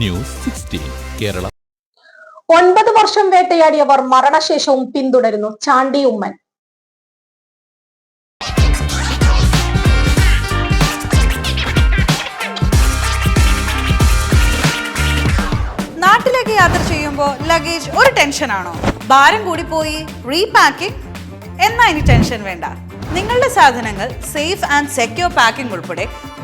News sixteen Kerala. ഒൻപത് വർഷം വേട്ടയാടിയവർ മരണശേഷവും പിന്തുടരുന്നു ചാണ്ടി ഉമ്മൻ. നാട്ടിലേക്ക് യാത്ര ചെയ്യുമ്പോൾ ലഗേജ് ഒരു ടെൻഷനാണോ ഭാരം കൂടി കൂടിപ്പോയി റീപാക്കിംഗ് എന്നാ ഇനി ടെൻഷൻ വേണ്ട. നിങ്ങളുടെ സാധനങ്ങൾ സേഫ് ആൻഡ് സെക്യൂർ പാക്കിംഗ് ഉൾപ്പെടെ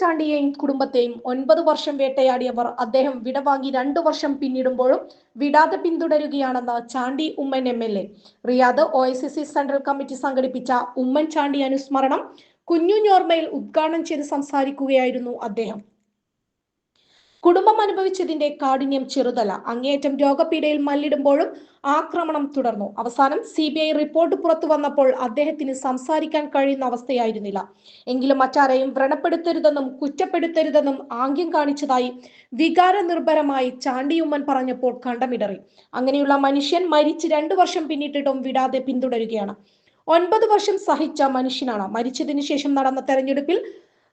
ഉമ്മൻചാണ്ടിയെയും കുടുംബത്തെയും ഒൻപത് വർഷം വേട്ടയാടിയവർ അദ്ദേഹം വിടവാങ്ങി രണ്ടു വർഷം പിന്നിടുമ്പോഴും വിടാതെ പിന്തുടരുകയാണെന്ന് Chandy Oommen M L A. Riyadh O I C central committee സംഘടിപ്പിച്ച ഉമ്മൻ ചാണ്ടി അനുസ്മരണം കുഞ്ഞുഞ്ഞോർമയിൽ ഉദ്ഘാടനം ചെയ്ത് സംസാരിക്കുകയായിരുന്നു അദ്ദേഹം. കുടുംബം അനുഭവിച്ചതിന്റെ കാഠിന്യം ചെറുതല്ല. അങ്ങേയറ്റം രോഗപീഠയിൽ മല്ലിടുമ്പോഴും ആക്രമണം തുടർന്നു. അവസാനം സി റിപ്പോർട്ട് പുറത്തു വന്നപ്പോൾ അദ്ദേഹത്തിന് സംസാരിക്കാൻ കഴിയുന്ന അവസ്ഥയായിരുന്നില്ല. എങ്കിലും മറ്റാരെയും വ്രണപ്പെടുത്തരുതെന്നും കുറ്റപ്പെടുത്തരുതെന്നും ആംഗ്യം കാണിച്ചതായി വികാര നിർഭരമായി ചാണ്ടിയുമ്മൻ പറഞ്ഞപ്പോൾ കണ്ടമിടറി. അങ്ങനെയുള്ള മനുഷ്യൻ മരിച്ച് രണ്ടു വർഷം പിന്നിട്ടിട്ടും വിടാതെ പിന്തുടരുകയാണ്. ഒൻപത് വർഷം സഹിച്ച മനുഷ്യനാണ്. മരിച്ചതിനു ശേഷം നടന്ന തെരഞ്ഞെടുപ്പിൽ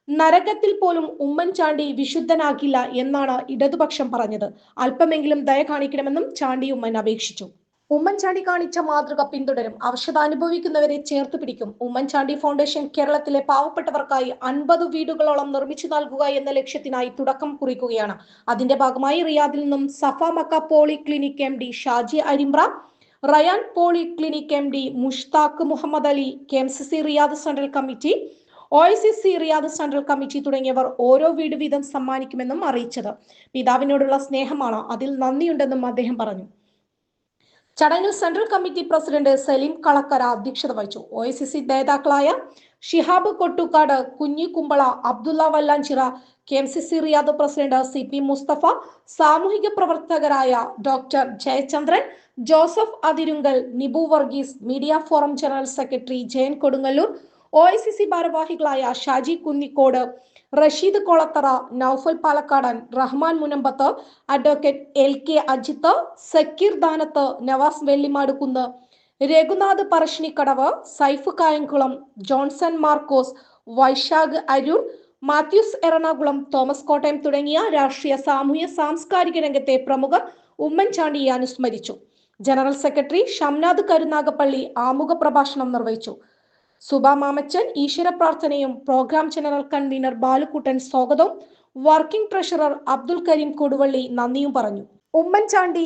നരകത്തിൽ പോലും ഉമ്മൻചാണ്ടി വിശുദ്ധനാകില്ല എന്നാണ് ഇടതുപക്ഷം പറഞ്ഞത്. അല്പമെങ്കിലും ദയ കാണിക്കണമെന്നും ചാണ്ടി ഉമ്മൻ അപേക്ഷിച്ചു. ഉമ്മൻചാണ്ടി കാണിച്ച മാതൃക പിന്തുടരും. അവശത അനുഭവിക്കുന്നവരെ ചേർത്ത് പിടിക്കും. ഉമ്മൻചാണ്ടി ഫൗണ്ടേഷൻ കേരളത്തിലെ പാവപ്പെട്ടവർക്കായി അൻപത് വീടുകളോളം നിർമ്മിച്ചു നൽകുക എന്ന ലക്ഷ്യത്തിനായി തുടക്കം കുറിക്കുകയാണ്. അതിന്റെ ഭാഗമായി റിയാദിൽ നിന്നും Safa Makkah poly clinic M D Shaji അരിമ്ര Rayan poly clinic M D Mushtaq Muhammad Ali K M C C Riyadh central committee O I C C Riyadh central committee തുടങ്ങിയവർ ഓരോ വീട് വീതം സമ്മാനിക്കുമെന്നും അറിയിച്ചത്. പിതാവിനോടുള്ള സ്നേഹമാണ് അതിൽ നന്ദിയുണ്ടെന്നും അദ്ദേഹം പറഞ്ഞു. ചടങ്ങിൽ central committee president Salim Kalakkara അധ്യക്ഷത വഹിച്ചു. ഒ ഐ സി സി നേതാക്കളായ Shihab Kottukkad Kunhi Kumbala Abdulla Vallanchira K M C C Riyadh president C P Mustafa സാമൂഹിക പ്രവർത്തകരായ doctor Jayachandran Joseph Athirunkal Nibu Varghese media forum general secretary Jayan Kodungallur O I C C ഭാരവാഹികളായ Shaji Kunnikode Rasheed Kolathara Noufal Palakkadan Rahman Munambath advocate L K Ajith Sakeer Danath Navas Vellimadukunnu Raghunath Parassinikkadavu Saif Kayamkulam Johnson Markose Vaishakh Aroor Mathews Ernakulam Thomas Kottayam തുടങ്ങിയ രാഷ്ട്രീയ സാമൂഹ്യ സാംസ്കാരിക രംഗത്തെ പ്രമുഖർ ഉമ്മൻചാണ്ടിയെ അനുസ്മരിച്ചു. General secretary Shamnath Karunagappally ആമുഖ പ്രഭാഷണം നിർവഹിച്ചു. സുബ മാമച്ചൻ ഈശ്വര പ്രാർത്ഥനയും പ്രോഗ്രാം ജനറൽ കൺവീനർ ബാലുക്കുട്ടൻ സ്വാഗതവും വർക്കിംഗ് ട്രഷറർ അബ്ദുൽ കരീം കൊടുവള്ളി നന്ദിയും പറഞ്ഞു. ഉമ്മൻചാണ്ടി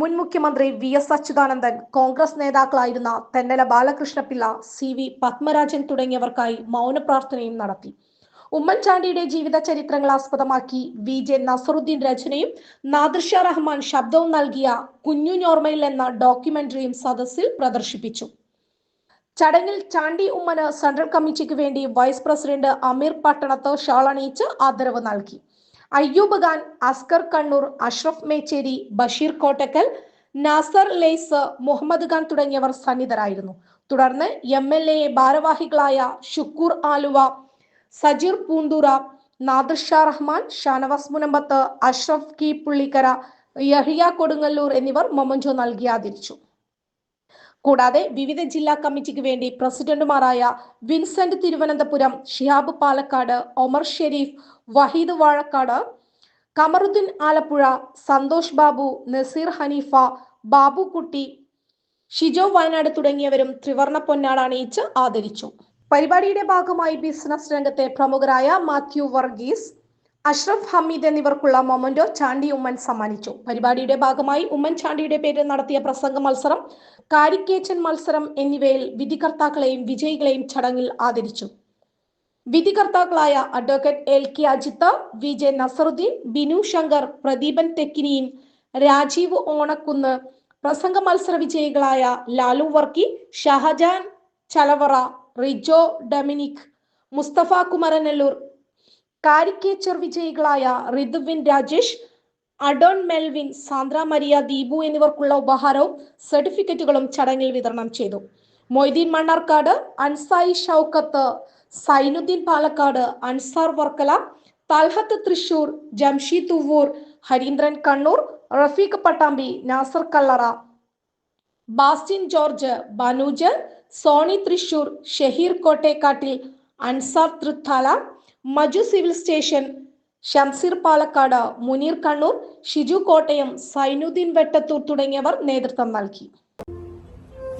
മുൻ മുഖ്യമന്ത്രി വി എസ് അച്യുതാനന്ദൻ കോൺഗ്രസ് നേതാക്കളായിരുന്ന തെന്നല ബാലകൃഷ്ണപിള്ള സി വി പത്മരാജൻ തുടങ്ങിയവർക്കായി മൗനപ്രാർത്ഥനയും നടത്തി. ഉമ്മൻചാണ്ടിയുടെ ജീവിത ചരിത്രങ്ങൾ ആസ്പദമാക്കി വി ജെ നസറുദ്ദീൻ രചനയും നാദൃഷ റഹ്മാൻ ശബ്ദവും നൽകിയ കുഞ്ഞു ഞോർമയിൽ എന്ന ഡോക്യുമെന്ററിയും സദസ്സിൽ പ്രദർശിപ്പിച്ചു. ചടങ്ങിൽ ചാണ്ടി ഉമ്മന് സെൻട്രൽ കമ്മിറ്റിക്ക് വേണ്ടി വൈസ് പ്രസിഡന്റ് അമീർ പട്ടണത്ത് ഷാൾ അണിയിച്ച് ആദരവ് നൽകി. അയ്യൂബ് ഖാൻ അസ്കർ കണ്ണൂർ അഷ്റഫ് മേച്ചേരി ബഷീർ കോട്ടക്കൽ നാസർ ലെയ്സ് മുഹമ്മദ് ഖാൻ തുടങ്ങിയവർ സന്നിധരായിരുന്നു. തുടർന്ന് എം എൽ എ ഭാരവാഹികളായ ഷുക്കൂർ ആലുവ സജീർ പൂന്തുറ നാദർ ഷാ റഹ്മാൻ ഷാനവാസ് മുനമ്പത്ത് അഷ്റഫ് കി. പുള്ളിക്കര യഹിയ കൊടുങ്ങല്ലൂർ എന്നിവർ മൊമൻജോ നൽകി ആദരിച്ചു. കൂടാതെ വിവിധ ജില്ലാ കമ്മിറ്റിക്ക് വേണ്ടി പ്രസിഡന്റുമാരായ വിൻസെന്റ് തിരുവനന്തപുരം ഷിഹാബ് പാലക്കാട് ഒമർ ഷെരീഫ് വഹീദ് വാഴക്കാട് കമറുദ്ദീൻ ആലപ്പുഴ സന്തോഷ് ബാബു നസീർ ഹനീഫ ബാബു കുട്ടി ഷിജോ വയനാട് തുടങ്ങിയവരും ത്രിവർണ പൊന്നാട അണിയിച്ച് ആദരിച്ചു. പരിപാടിയുടെ ഭാഗമായി ബിസിനസ് രംഗത്തെ പ്രമുഖരായ മാത്യു വർഗീസ് അഷ്റഫ് ഹമീദ് എന്നിവർക്കുള്ള മൊമന്റോ ചാണ്ടി ഉമ്മൻ സമ്മാനിച്ചു. പരിപാടിയുടെ ഭാഗമായി ഉമ്മൻ ചാണ്ടിയുടെ പേരിൽ നടത്തിയ പ്രസംഗ മത്സരം കാരിക്കേച്ചൻ മത്സരം എന്നിവയിൽ വിധികർത്താക്കളെയും വിജയികളെയും ചടങ്ങിൽ ആദരിച്ചു. വിധികർത്താക്കളായ advocate L K Ajith V J Nasaruddin Binu Shankar Pradeepan Thekkiniyan Rajeev Onakkunnu പ്രസംഗ മത്സര വിജയികളായ ലാലു വർക്കി ഷഹജാൻ ചലവറ റിജോ ഡൊമിനിക് മുസ്തഫ കുമരനെല്ലൂർ കാരിക്കേച്ചർ വിജയികളായ റിതുവിൻ രാജേഷ് അഡോൺ മെൽവിൻ സാന്ദ്ര മരിയ ദീപു എന്നിവർക്കുള്ള ഉപഹാരവും സർട്ടിഫിക്കറ്റുകളും ചടങ്ങിൽ വിതരണം ചെയ്തു. മൊയ്തീൻ മണ്ണാർക്കാട് അൻസായി ഷൗക്കത്ത് സൈനുദ്ദീൻ പാലക്കാട് അൻസാർ വർക്കല തൽഹത്ത് തൃശൂർ ജംഷീദ് തുവൂർ ഹരീന്ദ്രൻ കണ്ണൂർ റഫീഖ് പട്ടാമ്പി നാസർ കല്ലറ ബാസ്റ്റിൻ ജോർജ് ബനൂജ് സോണി തൃശൂർ ഷഹീർ കോട്ടേക്കാട്ടിൽ അൻസാർ തൃത്താല മജു സിവിൽ സ്റ്റേഷൻ ഷംസീർ പാലക്കാട് മുനീർ കണ്ണൂർ ഷിജു കോട്ടയം സൈനുദ്ദീൻ വെട്ടത്തൂർ തുടങ്ങിയവർ നേതൃത്വം നൽകി.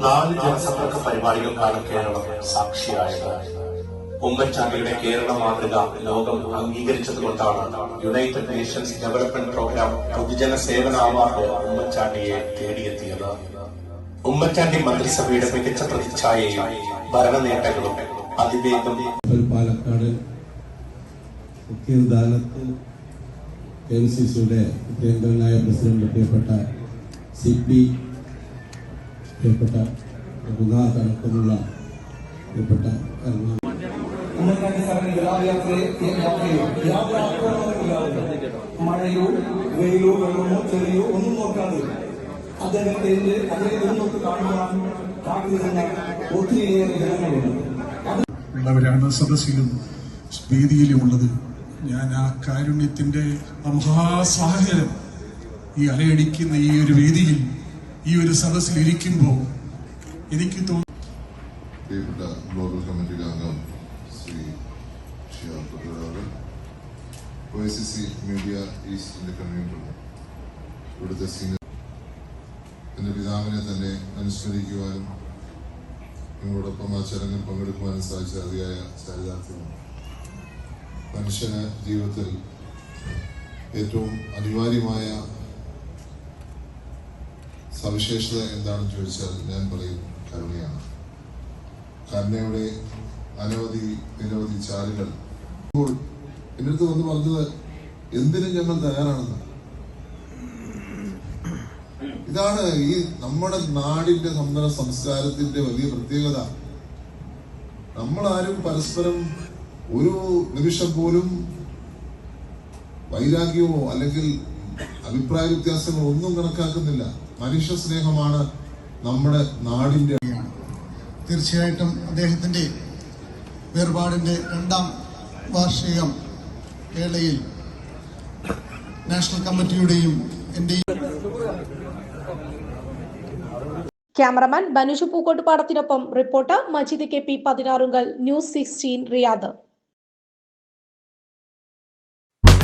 നാല് ജനസമ്പർക്ക പരിപാടികൾക്കാണ് കേരളം സാക്ഷിയായത്. ഉമ്മൻചാണ്ടിയുടെ കേരള മാതൃക ലോകം അംഗീകരിച്ചത് കൊണ്ടാണ് യുണൈറ്റഡ് നേഷൻസ് ഡെവലപ്മെന്റ് പ്രോഗ്രാം പൊതുജന സേവന അവാർഡ് ഉമ്മൻചാണ്ടിയെ തേടിയെത്തിയത്. ഉമ്മൻചാണ്ടി മന്ത്രിസഭയുടെ മികച്ച പ്രതിച്ഛായയും ഭരണ നേട്ടങ്ങളും അതിവേഗം ഒരു പാലക്കാട് മുഖ്യദാനത്ത് കെ എൻ സി സിയുടെ കേന്ദ്രനായ പ്രസിഡന്റ് പ്രിയപ്പെട്ട സി പി പ്രിയപ്പെട്ട രഘുനാഥ് അടക്കമുള്ള പ്രിയപ്പെട്ട മഴയോ വെയിലോ വെള്ളമോ ചെറിയോ ഒന്നും നോക്കാതെ അദ്ദേഹത്തിന്റെ കാണുവാൻ കാത്തിരുന്ന ഒത്തിരിയേറെ ജനങ്ങളുണ്ട്. ഉള്ളവരാണ് സദസ്സിലും വേദിയിലും ഉള്ളത് ഞാൻ ആ കാരുണ്യത്തിന്റെ ആ മഹാസാഹചര്യം ഈ അലയടിക്കുന്ന ഈ ഒരു വേദിയിൽ ഈ ഒരു സദസ്സിൽ ഇരിക്കുമ്പോൾ എനിക്ക് തോന്നുന്നു പ്രിയപ്പെട്ട ശ്രീ പിതാവിനെ തന്നെ അനുസ്മരിക്കുവാനും നിങ്ങളോടൊപ്പം ആ ചടങ്ങിൽ പങ്കെടുക്കുവാനും സാധിച്ച അതിയായ ചരിതാർത്ഥ്യമാണ്. മനുഷ്യന് ജീവിതത്തിൽ ഏറ്റവും അനിവാര്യമായ സവിശേഷത എന്താണെന്ന് ചോദിച്ചാൽ ഞാൻ പറയും കരുണയാണ്. കരുണയുടെ അനവധി നിരവധി ചാലുകൾ. ഇപ്പോൾ എന്റെ വന്ന് പറഞ്ഞത് എന്തിനും ഞങ്ങൾ തയ്യാറാണെന്ന്? ഇതാണ് ഈ നമ്മുടെ നാടിന്റെ നമ്മുടെ സംസ്കാരത്തിന്റെ വലിയ പ്രത്യേകത. നമ്മളാരും പരസ്പരം ഒരു നിമിഷം പോലും വൈരാഗ്യമോ അല്ലെങ്കിൽ അഭിപ്രായ വ്യത്യാസങ്ങളോ ഒന്നും കണക്കാക്കുന്നില്ല. മനുഷ്യ സ്നേഹമാണ് നമ്മുടെ നാടിന്റെ തീർച്ചയായിട്ടും അദ്ദേഹത്തിന്റെ വേർപാടിന്റെ രണ്ടാം വാർഷികം വേളയിൽ നാഷണൽ കമ്മിറ്റിയുടെയും എന്റെയും cameraman Banushu പൂക്കോട്ടുപാടത്തിനൊപ്പം reporter Majid K P Pathinarunkal news sixteen Riyadh.